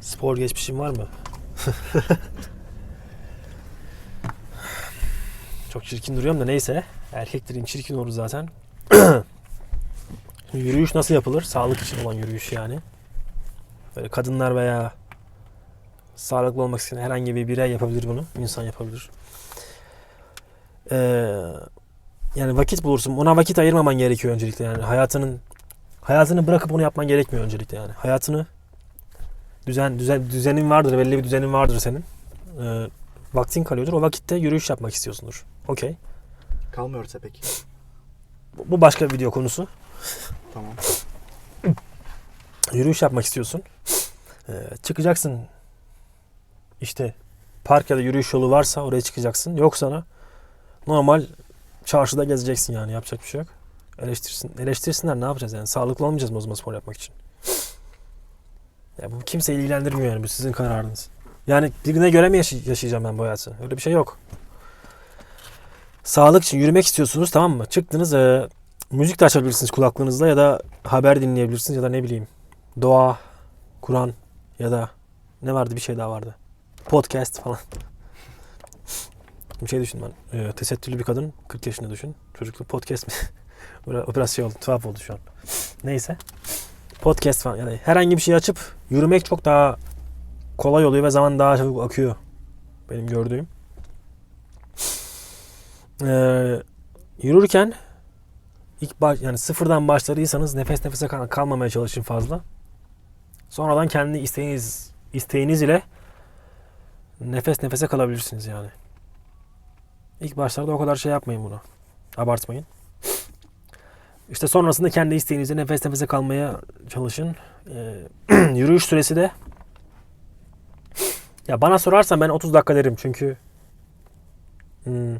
Spor geçmişin var mı? Çok çirkin duruyorum da neyse. Erkeklerin çirkin olur zaten. Şimdi yürüyüş nasıl yapılır? Sağlık için olan yürüyüş yani. Böyle kadınlar veya sağlıklı olmak isteyen herhangi bir birey yapabilir bunu. İnsan yapabilir. Ee, yani vakit bulursun. Ona vakit ayırmaman gerekiyor öncelikle yani. Hayatının hayatını bırakıp onu yapman gerekmiyor öncelikle yani. Hayatını düzen düzen düzenin vardır, belli bir düzenin vardır senin. Ee, vaktin kalıyordur. O vakitte yürüyüş yapmak istiyorsundur. Okey. Kalmıyorsa peki. Bu- Bu başka bir video konusu. Tamam. Yürüyüş yapmak istiyorsun. Ee, çıkacaksın. İşte park ya da yürüyüş yolu varsa oraya çıkacaksın. Yoksa da normal çarşıda gezeceksin yani yapacak bir şey yok. Eleştirsin, eleştirsinler ne yapacağız yani? Sağlıklı olmayacağız mı o zaman spor yapmak için? Ya bu kimseyi ilgilendirmiyor yani bu sizin kararınız. Yani birine göre mi yaşay- yaşayacağım ben bu hayatı? Öyle bir şey yok. Sağlık için yürümek istiyorsunuz tamam mı? Çıktınız e, müzik de açabilirsiniz kulaklığınızda ya da haber dinleyebilirsiniz ya da ne bileyim doğa, Kur'an ya da ne vardı bir şey daha vardı. Podcast falan. bir şey düşün ben. Ee, tesettürlü bir kadın 40 yaşında düşün. Çocuklu podcast mi? Böyle o biraz şey oldu. Tuhaf oldu şu an. Neyse. Podcast falan. Yani herhangi bir şey açıp yürümek çok daha kolay oluyor ve zaman daha çabuk akıyor. Benim gördüğüm. Ee, yürürken ilk baş, yani sıfırdan başladıysanız nefes nefese kal- kalmamaya çalışın fazla. Sonradan kendi isteğiniz isteğiniz ile nefes nefese kalabilirsiniz yani. İlk başlarda o kadar şey yapmayın bunu. Abartmayın. İşte sonrasında kendi isteğinizle nefes nefese kalmaya çalışın. Ee, yürüyüş süresi de ya bana sorarsan ben 30 dakika derim çünkü hmm,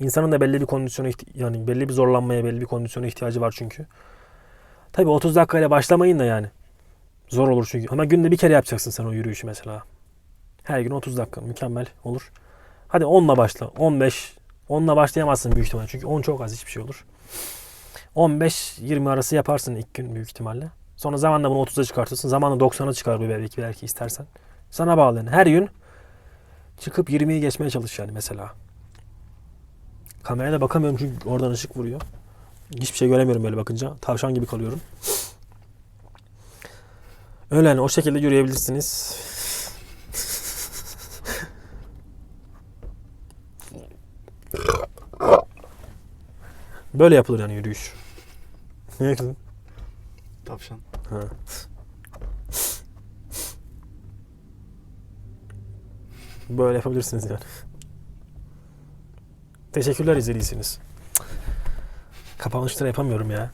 insanın da belli bir kondisyona yani belli bir zorlanmaya belli bir kondisyona ihtiyacı var çünkü. Tabii 30 dakikayla başlamayın da yani. Zor olur çünkü. Ama günde bir kere yapacaksın sen o yürüyüşü mesela. Her gün 30 dakika. Mükemmel olur. Hadi 10'la başla. 15. 10'la başlayamazsın büyük ihtimalle. Çünkü 10 çok az hiçbir şey olur. 15-20 arası yaparsın ilk gün büyük ihtimalle. Sonra zamanla bunu 30'a çıkartırsın. Zamanla 90'a çıkar bu belki belki istersen. Sana bağlı yani. Her gün çıkıp 20'yi geçmeye çalış yani mesela. Kameraya da bakamıyorum çünkü oradan ışık vuruyor. Hiçbir şey göremiyorum böyle bakınca. Tavşan gibi kalıyorum. Öyle yani o şekilde yürüyebilirsiniz. Böyle yapılır yani yürüyüş. Ne kızım? Tavşan. Ha. Böyle yapabilirsiniz yani. Teşekkürler izlediyseniz. Kapanışları yapamıyorum ya.